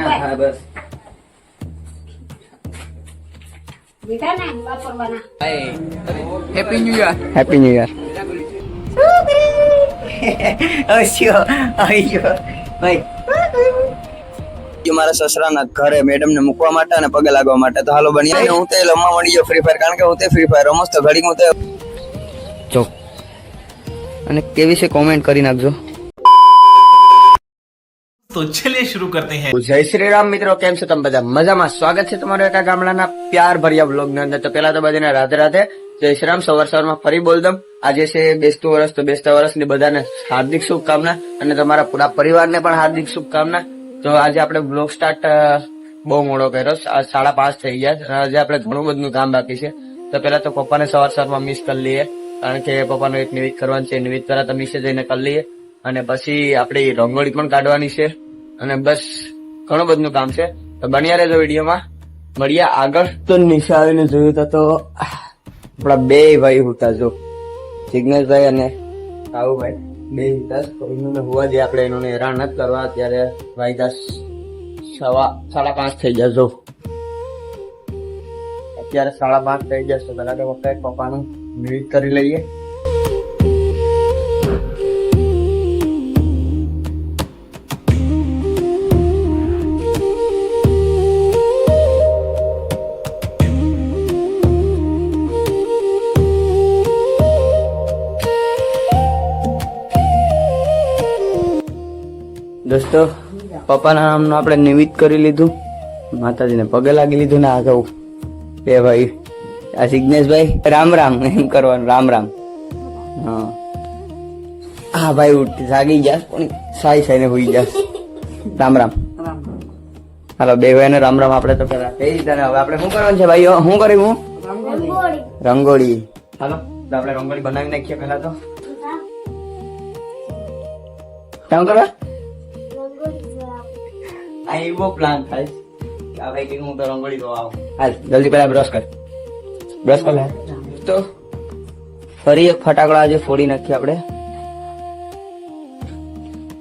અહીંયા હા બસ happy new year happy new year મારા સસરાના ઘરે મેડમ ને મૂકવા માટે અને પગે લાગવા માટે. તો હાલો બની હું તે રમવા મળી ગયો ફ્રી ફાયર કારણ કે હું તે ફ્રી ફાયર રમસ તો ઘડી હું તે જો. અને કેવી છે કોમેન્ટ કરી નાખજો. તો ચલીએ શરૂ કરતે હૈ. જય શ્રી રામ મિત્રો, કેમ છો તમે બધા? મજામાં. સ્વાગત છે તમારું એકા ગામડાના પ્યાર ભર્યા વ્લોગ અંદર. તો પેલા તો બધાને રાધે રાધે. જય શ્રી રામ. સવાર સવારમાં ફરી બોલ દમ. આજે છે બેસતું વર્ષ તો બેસતા વર્ષની બધાને હાર્દિક શુભકામના અને તમારા પૂરા પરિવારને પણ હાર્દિક શુભકામના. તો આજે આપણે વ્લોગ સ્ટાર્ટ બહુ મોડો કર્યો. સાડા પાંચ થઈ ગયા આજે આપણે ઘણું બધું કામ બાકી છે. તો પેલા તો પપ્પાને સવાર સવારમાં મિસ કરી લઈએ. કારણ કે પપ્પાનું એક નિવિત કરવાનું છે. નિવિત પહેલા તો મિસે જઈને કરી લઈએ. અને પછી આપણી રંગોળી પણ કાઢવાની છે. અને બસ, ઘણું બધું કામ છે. તો બન્યા રહેજો વિડીયોમાં. મળ્યા આગળ. તો નિશા આવીને જોયું તો આપણા બે ભાઈ હતા જો. જિજ્ઞેશભાઈ અને કાવુભાઈ બે હતા કોઈનું હોવા જે આપણે, એનું હેરાન નથી કરવા. અત્યારે ભાઈ દસ સવા, સાડા પાંચ થઈ જશો અત્યારે સાડા પાંચ થઈ જશે પેલા તો વખતે પપ્પાનું મિનિટ કરી લઈએ. દોસ્તો પપ્પાના નામનું આપણે નિમિત્ત કરી લીધું. માતાજીને પગે લાગી લીધું ને આ જવું બે ભાઈ આ સિગ્નેશભાઈ રામ રામ એમ કરવાનું રામ રામ. હા. હા ભાઈ ઉઠ જાગી ગયા પણ સાઈ સાઈને હોઈ ગયા. રામ રામ. હાલો બે ભાઈને રામ રામ આપણે તો પેલા રીતે હવે આપણે શું કરવાનું છે ભાઈ શું કરી હું? રંગોળી. હાલો તો આપણે રંગોળી બનાવી નાખીએ પેલા તો. કામ કરવા આ એવો પ્લાન થાય કે આ ભાઈ કે હું તો રંગોળી તો આવું. હાલ જલ્દી પહેલા બ્રશ કર. બ્રશ કર લે. તો ફરી એક ફટાકડો આજે ફોડી નાખીએ આપણે.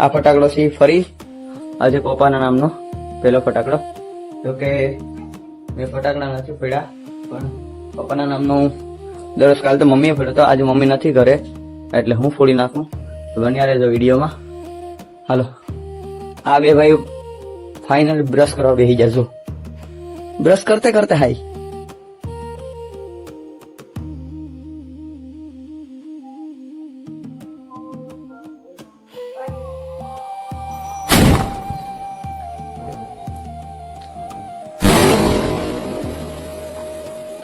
આ ફટાકડો છે ફરી. આજે પપ્પાના નામનો પહેલો ફટાકડો. તો કે મેં ફટાકડા નથી ફેડ્યા પણ પપ્પાના નામનો હું દરરોજ કાલ તો મમ્મીએ ફેડ્યો તો આજે મમ્મી નથી ઘરે એટલે હું ફોડી નાખું. બન્યા રહેજો વિડીયોમાં. હાલો. આ બે ભાઈ ફાઇનલ બ્રશ કરવા બેસી જજો. બ્રશ કરતે કરતે હાઈ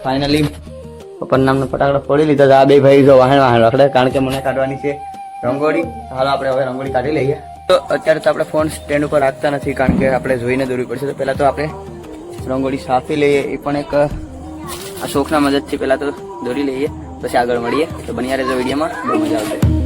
ફાઇનલી નામનો ફટાકડા ફોડી લીધો. આ બે ભાઈ જો વાહણ વાહણ રખડે, કારણ કે મને કાઢવાની છે રંગોળી. હાલો, આપણે હવે રંગોળી કાઢી લઈએ. તો અત્યારે તો આપણે ફોન સ્ટેન્ડ ઉપર રાખતા નથી કારણ કે આપણે જોઈને દોરવી પડશે. તો પહેલાં તો આપણે રંગોળી સાફી લઈએ, એ પણ એક, આ શોખના મદદથી પહેલાં તો દોરી લઈએ, પછી આગળ મળીએ તો બન્યા રહેજો વિડીયોમાં. બહુ મજા આવશે.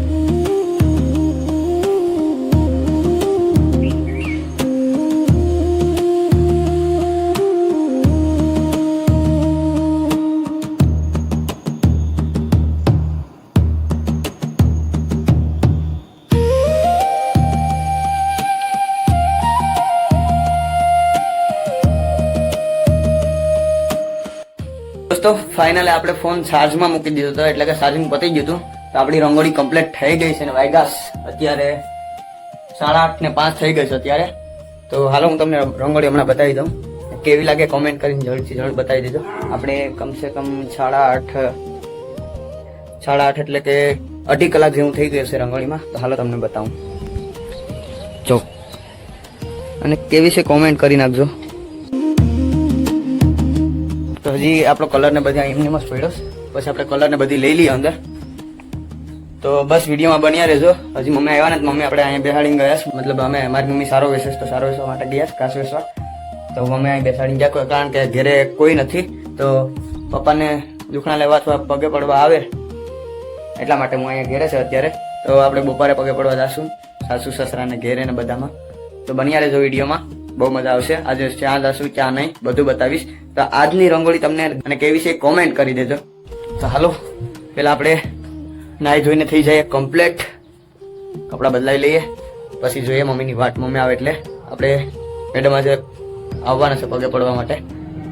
દોસ્તો ફાઇનલી આપણે ફોન ચાર્જમાં મૂકી દીધો હતો એટલે કે ચાર્જિંગ પતી ગયું હતું. તો આપણી રંગોળી કમ્પ્લીટ થઈ ગઈ છે ને વાયગાસ અત્યારે સાડા આઠ ને પાંચ થઈ ગઈ છે અત્યારે. તો હાલો હું તમને રંગોળી હમણાં બતાવી દઉં. કેવી લાગે કોમેન્ટ કરીને જલ્દથી જલ્દ બતાવી દીધો આપણે કમસે કમ સાડા આઠ સાડા આઠ એટલે કે અઢી કલાક જેવું થઈ ગયું છે રંગોળીમાં. તો હાલો તમને બતાવું. જો. અને કેવી છે કોમેન્ટ કરી નાખજો. તો હજી આપણો કલર ને બધી એમને મસ્ત પડ્યો પછી આપણે કલર ને બધી લઈ લઈએ અંદર. તો બસ વિડીયોમાં બન્યા રહેજો. હજી મમ્મી આવ્યા ને મમ્મી આપણે અહીંયા બેસાડીને ગયા મતલબ અમે, મારી મમ્મી સારો વેસે તો સારો વેસવા માટે ગયા કાસ વેસવા તો મમ્મી અહીં બેસાડીને ગયા કારણ કે ઘરે કોઈ નથી. તો પપ્પાને દુખણા લેવા અથવા પગે પડવા આવે એટલા માટે હું અહીંયા ઘેરે છે અત્યારે. તો આપણે બપોરે પગે પડવા જશું સાસુ, સસરાને, ઘેરે ને બધામાં. તો બન્યા રહેજો વિડીયોમાં. બહુ મજા આવશે. આજે ક્યાં જશું ક્યાં નહીં, બધું બતાવીશ. તો આજની રંગોળી તમને અને કેવી છે કોમેન્ટ કરી દેજો. તો હાલો, પેલા આપણે નાહી ધોઈને થઈ જાય કમ્પ્લેટ કપડાં બદલાવી લઈએ, પછી જોઈએ મમ્મીની વાત મમ્મી આવે એટલે આપણે મેડમ આજે આવવાના છે પગે પડવા માટે.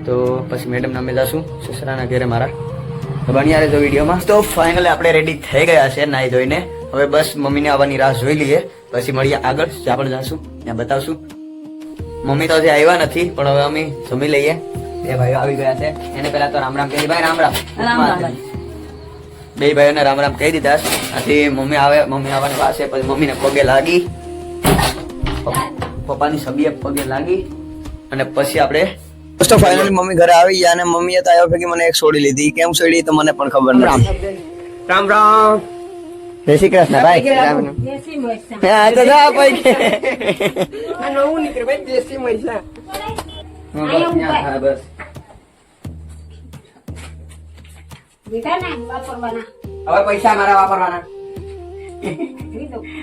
તો પછી મેડમ અમે જશું સસરાના ઘરે મારા. તો બની આવે તો વિડીયોમાં. તો ફાઇનલી આપણે રેડી થઈ ગયા છે નાહી ધોઈને. હવે બસ મમ્મીને આવવાની રાહ જોઈ લઈએ. પછી મળીએ આગળ. જ્યાં પણ જશું, ત્યાં બતાવશું. મમ્મી તો હજી આવ્યા નથી પણ હવે અમે જમી લઈએ. બે ભાઈઓ આવી ગયા છે. એને પહેલા તો રામ રામ કહી ભાઈ રામ રામ. બે ભાઈઓને રામ રામ કહી દીધા. આથી મમ્મી આવે મમ્મી આવવાની પાસે પછી મમ્મીને પગે લાગી. પપ્પાની સબીએ પગે લાગી. અને પછી આપણે દોસ્તો ફાઇનલી મમ્મી ઘરે આવી ગયા અને મમ્મીએ તો આવ્યા ભેગી મને એક છોડી લીધી. કેમ છોડી તો મને પણ ખબર નથી. રામ રામ. જય શ્રી કૃષ્ણ ભાઈ. દેશી. હા, તો જા ભાઈ હા, બસ લીધા ને વાપરવાના? હવે પૈસા મારા વાપરવાના.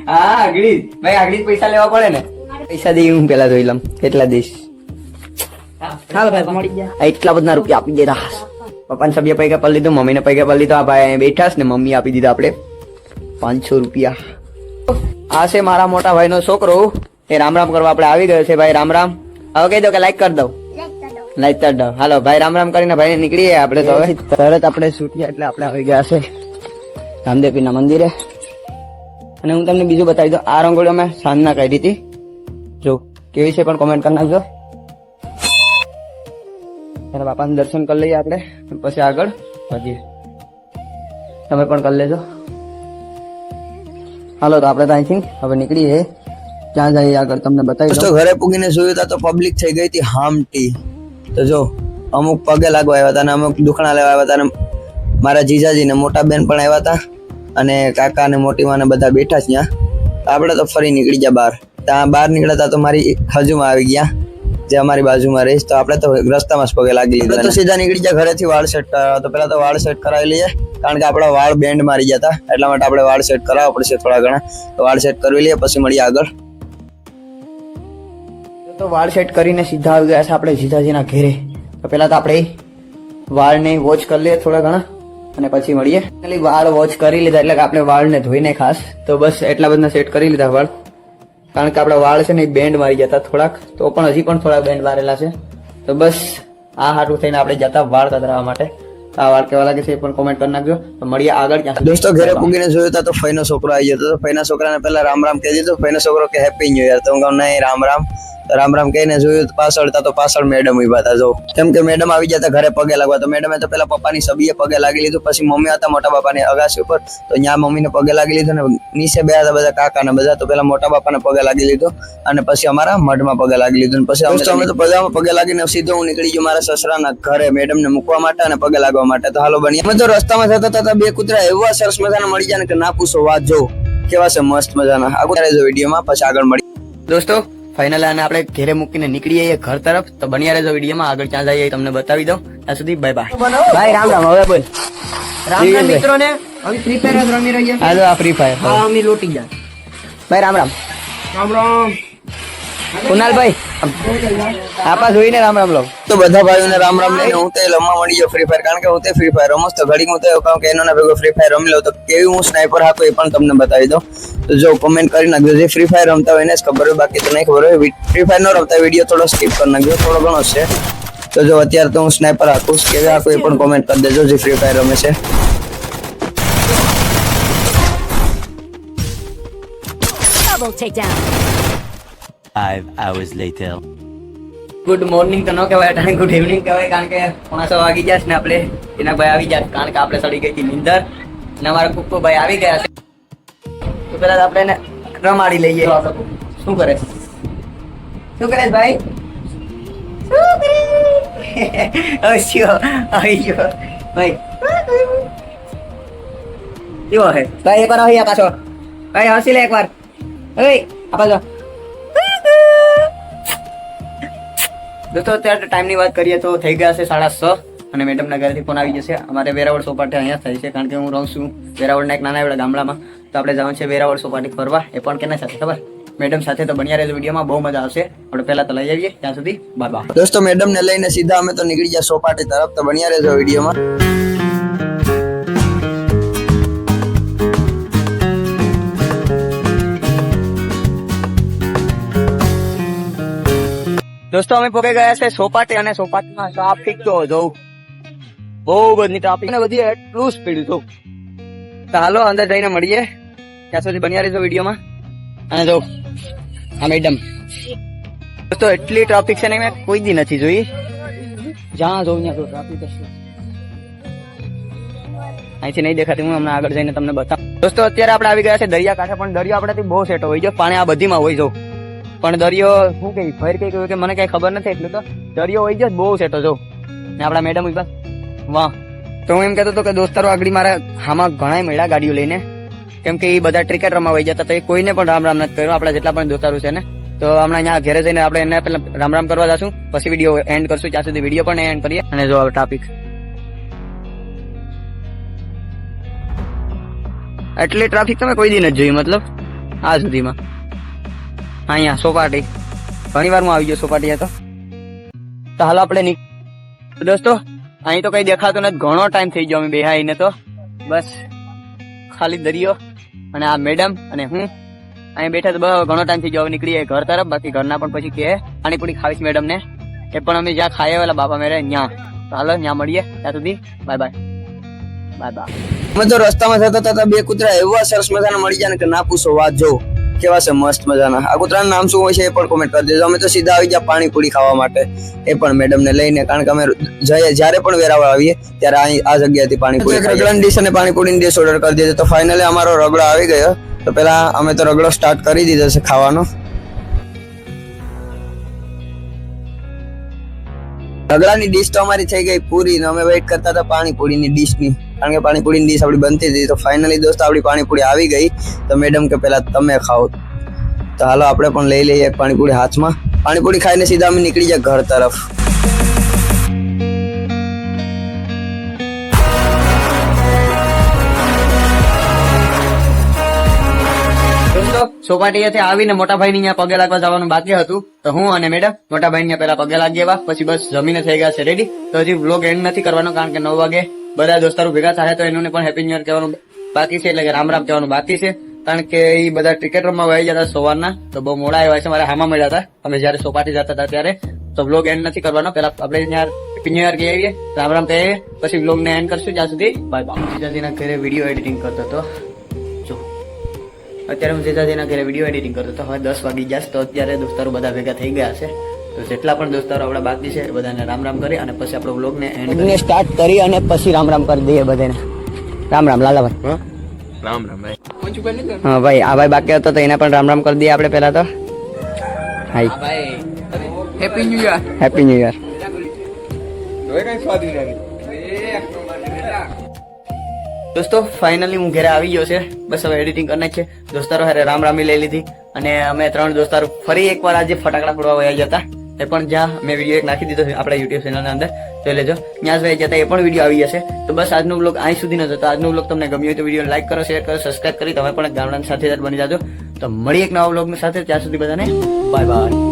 હા આગળી. ભાઈ આગળી પૈસા લેવા પડે ને. પૈસા દઈ હું પેલા જોઈ લઉં. કેટલા દઈશ? હાલ ભાઈ મળી ગયા. એટલા બધા રૂપિયા આપી દેતા પપ્પાને સભ્ય પૈકા પર લીધું મમ્મીને પૈકા પર લીધું. આ ભાઈ અહીં બેઠા છે ને મમ્મી આપી દીધા આપણે. પાંચસો રૂપિયા. આ છે મારા મોટા ભાઈનો છોકરો. એ રામ રામ કરવા આપણે આવી ગયો છે ભાઈ રામ રામ. હવે કહી દો કે લાઈક કરી દઉં લાઈક કરી દઉં હાલો ભાઈ રામ રામ કરીને ભાઈ નીકળીએ આપણે તો હવે. તરત આપણે છૂટ્યા એટલે આપણે આવી ગયા છે. રામદેવપીરના મંદિરે. અને હું તમને બીજું બતાવી દઉં. આ રંગોળી અમે સાંજના કાઢી હતી. જો કેવી છે પણ કોમેન્ટ કરી નાખજો. એના બાપાનું દર્શન કરી લઈએ આપણે. પછી આગળ. વધીએ તમે પણ કરી લેજો. હાલો તો આપણે તો અહીંથી હવે નીકળીએ ક્યાં જઈએ આગળ તમને બતાવી દઉં. ઘરે પૂગીને જોયું તો પબ્લિક થઈ ગઈ હતી હામટી. તો જો અમુક પગે લાગવા આવ્યા હતા અને અમુક દુખણા લેવા આવ્યા હતા અને મારા જીજાજી ને મોટા બેન પણ આવ્યા હતા અને કાકા ને મોટી માને બધા બેઠા છે ત્યાં. આપણે તો ફરી નીકળી ગયા બહાર. ત્યાં બહાર નીકળ્યા હતા તો મારી હજુમાં આવી ગયા. જે અમારી બાજુમાં રહીશ તો આપણે તો રસ્તામાં જ પગે લાગી લીધા તો સીધા નીકળી ગયા ઘરેથી વાળ સેટ કરાવવા તો પેલા તો વાળ સેટ કરાવી લઈએ કારણ કે આપણા વાળ બેન્ડ મારી ગયા હતા એટલા માટે આપણે વાળ સેટ કરાવવા પડશે થોડા ઘણા. તો વાળ સેટ કરવી લઈએ પછી મળીએ આગળ. તો વાળ સેટ કરીને સીધા આવી ગયા છે આપણે જીજાજીના ઘેરે. તો પહેલા તો આપણે વાળને વોચ કરી લઈએ થોડા ઘણા અને પછી મળીએ. ખાલી વાળ વોચ કરી લીધા એટલે કે આપણે વાળને ધોઈને ખાસ. તો બસ એટલા બધા સેટ કરી લીધા વાળ. કારણ કે આપણા વાળ છે ને બેન્ડ મારી જતા થોડાક. તો પણ હજી પણ થોડાક બેન્ડ મારેલા છે. તો બસ આ હાટું થઈને આપણે જતા વાળ કતરાવા માટે. આ વાળ કેવા લાગે છે એ પણ કોમેન્ટ કરી નાખજો. તો મળીએ આગળ ક્યાં દોસ્તો ઘરે પૂગીને જોયું તા તો ફઈનો છોકરો આવી જતો તો ફઈના છોકરાને પહેલા રામ રામ કહી દીધો ફઈનો છોકરો કે હેપી ન્યુ યર તો હું કહું નહીં રામ રામ. રામ રામ કહીને જોયું તો પાછળ તો પાછળ મેડમ ઊભા હતા જો. કેમ કે મેડમ આવી જતા ઘરે પગે લાગવા તો મેડમે તો પેલા પપ્પાની સબીએ પગે લાગી લીધું પછી મમ્મી હતા મોટા બાપાની અગાસી ઉપર તો ત્યાં મમ્મીને પગે લાગી લીધું ને નીચે બે હતા બધા કાકા ને બધા તો પેલા મોટા બાપાને પગે લાગી લીધું અને પછી અમારા મઢમાં પગે લાગી લીધું પછી અમે તો- બધામાં પગે લાગીને સીધો હું નીકળી ગયો મારા સસરાના ઘરે મેડમ ને મૂકવા માટે અને પગે લાગવા માટે. તો હાલો બની અમે તો રસ્તામાં જતા હતા બે કૂતરા એવા સરસ મજાના મળી જાય ને કે ના પૂછો વાત જો. કેવા છે મસ્ત મજાના. આગળ રહેજો વિડીયોમાં પછી આગળ મળી. દોસ્તો ફાઇનલ આને આપણે ઘેરે મૂકીને નીકળીએ એ ઘર તરફ. તો બન્યા રહેજો વિડીયોમાં. આગળ ક્યાં જઈએ તમને બતાવી દઉં. ત્યાં સુધી બાય બાય ભાઈ રામ રામ. હવે બોલ. રામ રામ મિત્રોને. હવે ફ્રી ફાયર જ રમી રહ્યા હાલો આ ફ્રી ફાયર હા અમે લોટી જાય ભાઈ રામ રામ. રામ રામ. કુનાલભાઈ. આપા જોઈને રામ રામ લો તો બધા ભાઈઓને રામ રામ લઈને હું તે લમવા મળી ગયો ફ્રી ફાયર કારણ કે હું તે ફ્રી ફાયર રમું તો. ઘડીક હું તો એવું કહું કે એનો ભેગો ફ્રી ફાયર રમી લઉં તો કેવી હું સ્નાઈપર હાકું એ પણ તમને બતાવી દઉં. તો જો કોમેન્ટ કરી નાખજો. જે ફ્રી ફાયર રમતા હોય એને જ ખબર હોય બાકી તો નહીં ખબર હોય. ફ્રી ફાયર ન રમતા વીડિયો થોડો સ્કીપ કરી નાખજો. થોડો ઘણો છે. તો જો અત્યારે તો હું સ્નાઈપર હાકું કેવી હાકું એ પણ કોમેન્ટ કરી દેજો જે ફ્રી ફાયર રમે છે. Double takedown. Five hours later. Good morning તો ન કહેવાય ટાઈમ ગુડ ઇવનિંગ કહેવાય, કારણ કે પોણા સો વાગી જશે ને આપણે. એના ભાઈ આવી જાય કારણ કે આપણે સડી ગઈ હતી નીંદર. ને અમારા કુક્કુ ભાઈ આવી ગયા છે. તો પેલા આપણે એને રમાડી લઈએ. શું કરે શું કરે ભાઈ? ભાઈ. ભાઈ એકવાર આવી પાછો. ભાઈ, હસી લે એકવાર હવે આ પાછો દોસ્તો અત્યારે ટાઈમની વાત કરીએ તો થઈ ગયા છે સાડા છ અને મેડમના ઘરેથી ફોન આવી જશે. અમારે વેરાવળ સોપાટી અહીંયા થાય છે, કારણ કે હું રહું છું વેરાવળના એક નાના એવડા ગામડામાં. તો આપણે જવાનું છે વેરાવળ સોપાટી ફરવા. એ પણ કેના સાથે ખબર? મેડમ સાથે તો બન્યા રહેજો વિડીયોમાં, બહુ મજા આવશે. આપણે પહેલા તો લઈ આવીએ, ત્યાં સુધી બાય બાય. દોસ્તો મેડમ ને લઈને સીધા અમે તો નીકળી ગયા સોપાટી તરફ. તો બન્યા રહેજો વિડીયોમાં. દોસ્તો, અમે પોકે ગયા છે સોપાટી અને સોપાટીમાં ટ્રાફિક તો જોઉં બહુ બધી ટ્રાફિક ને બધી એટલું સ્પીડ જોઉં હાલો, અંદર જઈને મળીએ. ત્યાં સુધી બન્યા રહેજો વિડીયોમાં. અને જો, હા, મેડમ. દોસ્તો, એટલી ટ્રાફિક છે ને મેં કોઈ દી નથી જોઈ. જ્યાં જોઉં ત્યાં ટ્રાફિક હશે અહીંથી નહીં દેખાતી, હું હમણાં આગળ જઈને તમને બતાવું. દોસ્તો, અત્યારે આપણે આવી ગયા છે દરિયા કાંઠે પણ દરિયો આપણાથી બહુ સેટો હોય છે. પાણી આ બધીમાં હોય જવું પણ દરિયો, શું કઈ ફર કઈ કહ્યું કે મને કઈ ખબર નથી એટલું તો. દરિયો હોય ગયો બહુ સેટો જો. ને આપણા મેડમ ઊભા વાહ. તો હું એમ કહેતો હતો કે દોસ્તારો, આગળ મારા હામાં ઘણા મળ્યા ગાડીઓ લઈને. કેમ કે એ બધા ક્રિકેટ રમવા વહી જતા તો એ કોઈને પણ રામ રામ નથી કર્યો. આપણા જેટલા પણ દોસ્તારો છે ને. તો હમણાં અહીંયા ઘેરે જઈને આપણે એને પેલા રામ રામ કરવા જશું. પછી વીડિયો એન્ડ કરશું. ત્યાં સુધી વીડિયો પણ એન્ડ કરીએ. અને જો ટોપિક એટલી ટ્રાફિક તમે કોઈ દી નથી જોયું, મતલબ? આ સુધીમાં. અહીંયા સોપાટી. ઘણી વાર હું આવી ગયો સોપાટી તો. હાલો આપણે નીક દોસ્તો, અહીં તો કઈ દેખાતો નથી. ઘણો ટાઈમ થઈ ગયો અમે બેહાઈને તો. બસ, ખાલી દરિયો અને આ મેડમ અને હું. અહીં બેઠા તો બહુ ઘણો ટાઈમ થઈ ગયો. હવે નીકળીએ ઘર તરફ. બાકી ઘરના પણ પછી કે પાણીપુરી ખાવીશ મેડમ ને. એ પણ અમે જ્યાં ખાઈએ વાલા બાપા મેરે ત્યાં હાલો ત્યાં મળીએ. ત્યાં સુધી બાય બાય બાય બાય અમે તો રસ્તામાં જતા થતા બે કૂતરા એવા સરસ મજાના મળી જાય કે ના પૂછો, વાત જો કેવા છે મસ્ત મજાના. આ કૂતરાનું નામ શું હોય છે એ પણ કોમેન્ટ કરી દેજો. અમે તો સીધા આવી ગયા પાણીપુરી ખાવા માટે. એ પણ મેડમ ને લઈને કારણ કે અમે જઈએ જ્યારે પણ વેરાવળ આવીએ ત્યારે અહીં આ જગ્યાએથી પાણીપુરી રગડાની ડીશ અને પાણીપુરીની ડીશ ઓર્ડર કરી દીધો તો ફાઇનલી અમારો રગડો આવી ગયો. તો પેલા અમે તો રગડો સ્ટાર્ટ કરી દીધો છે ખાવાનો. રગડાની ડીશ તો અમારી થઈ ગઈ પૂરી. ને અમે વેઇટ કરતા હતા પાણીપુરીની ડીશની કારણ કે પાણીપુરીની ડીશ આપણી બનતી હતી. તો ફાઇનલી દોસ્ત, આપણી પાણીપુરી આવી ગઈ. તો મેડમ કે પેલા તમે ખાઓ. તો હાલો આપણે પણ લઈ લઈએ પાણીપુરી હાથમાં. પાણીપુરી ખાઈને સીધા અમે નીકળી જાય ઘર તરફ. સોપાટીએથી આવીને મોટા ભાઈ ની પગે લાગવા જવાનું બાકી હતું. તો હું અને મેડમ મોટા ભાઈ પેલા પગે લાગી પછી બસ જમીને થઈ ગયા છે રેડી તો હજી વ્લોગ એન્ડ નથી કરવાનો કારણ કે નવ વાગે બધા દોસ્તારો ભેગા થાય તો એનું પણ હેપી ન્યુ યર કહેવાનું બાકી છે, એટલે કે રામ રામ કહેવાનું બાકી છે. કારણ કે એ બધા ક્રિકેટ રમવા વહી જતા સવારના, તો બહુ મોડા આવ્યા છે, મારા હામાં મળ્યા હતા. અમે જયારે સોપાટી જતા હતા ત્યારે, તો વ્લોગ એન્ડ નથી કરવાનો. પેલા આપણે ત્યાં હેપી ન્યુ યર કહી આવીએ, રામ રામ કહીએ પછી બ્લોગ ને એન્ડ કરશું જ્યાં સુધી. બાય બાય જીજાજીના ઘરે વીડિયો એડિટિંગ કરતો હતો. જો. અત્યારે હું જીજાજીના ઘરે વીડિયો એડિટિંગ કરતો હતો. હવે દસ વાગી જશે તો અત્યારે દોસ્તારો બધા ભેગા થઈ ગયા છે. તો જેટલા પણ દોસ્તારો આપણા બાકી છે બધાને રામ રામ કરી અને પછી આપણો બ્લોગને એન્ડ કરીને સ્ટાર્ટ કરી અને પછી રામ રામ કરી દઈએ બધાને. રામ રામ લાલાભાઈ. રામ રામ ભાઈ હા ભાઈ આ ભાઈ બાકી હતો તો એને પણ રામ રામ કરી દઈએ આપણે પહેલા તો. હાઈ ભાઈ. Happy new year happy new year દોસ્તો ફાઇનલી હું ઘરે આવી ગયો છે. બસ હવે એડિટિંગ કરી છે દોસ્તારો હારે રામ રામી લઈ લીધી. અને અમે ત્રણ દોસ્તારો ફરી એકવાર આજે ફટાકડા ફોડવા વયા ગયા હતા. એ પણ જ્યાં મેં વીડિયો એક નાખી દીધો છે આપણા યુટ્યુબ ચેનલના અંદર. જોઈ લેજો. જ જતા એ પણ વીડિયો આવી જશે તો બસ આજનો બ્લોગ અહીં સુધી ન તો આજનો બ્લોગ તમને ગમ્યો હોય તો વીડિયો લાઈક કરો શેર કરો સબસ્ક્રાઈબ કરી, તમે પણ ગામડાની સાથે બની જાજો. તો મળી એક નવા બ્લોગની સાથે. ત્યાં સુધી બધાને બાય બાય